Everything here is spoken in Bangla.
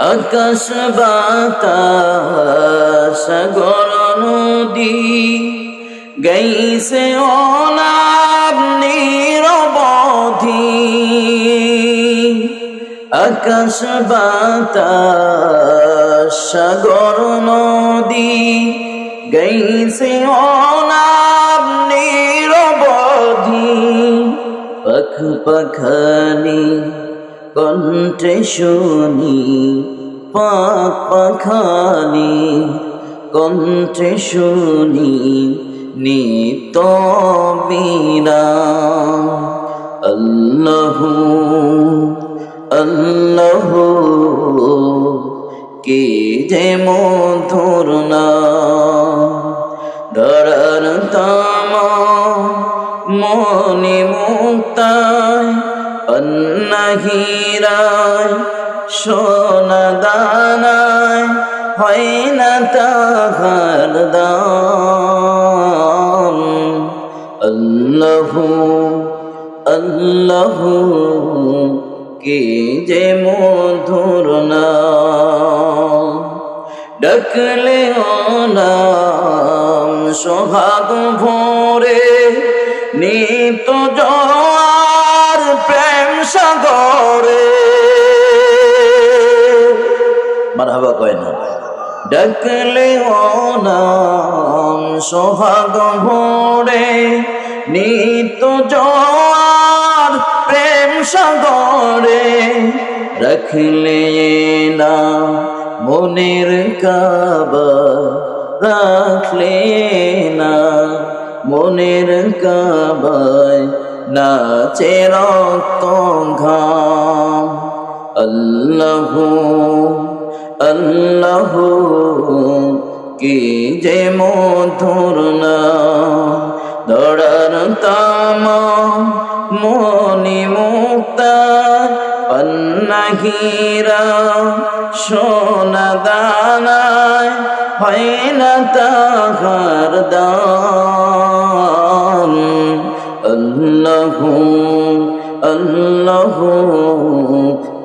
আকাশ বাতাস, সাগর নদী, গাইছে অনাব নিরবধি। আকাশ বাতাস, সাগর নদী, গাইছে অনাব নিরবধি। পখ পখানি কণ্ঠে শুনি পাখানি কণ্ঠে শুনি নিত বিনা আল্লাহ আল্লাহ, কে যে মধুর না ধরার তামা মনি মুক্তায় অন্নহীরায় সোনা দানায় হয় না তাহার দাম। আল্লাহ আল্লাহ, কে যে মধুর ডাকলে নাম সোহাগ ভোরে নিত জোয়ার প্রেম কয় না ডাকলে নাম ভোরে নিত জোয়ার প্রেম সাগরে, রাখলে না মনের কাবা, রাখলে না মনের কাবায় নাচে রক্ত ঘাম আল্লাহ আল্লাহ কি যে মধুর না? দড়ার তামা মনি মুক্তা পন্নহীরা, সোনা দানায় হয় না তাহার দাম আল্লাহ আল্লাহ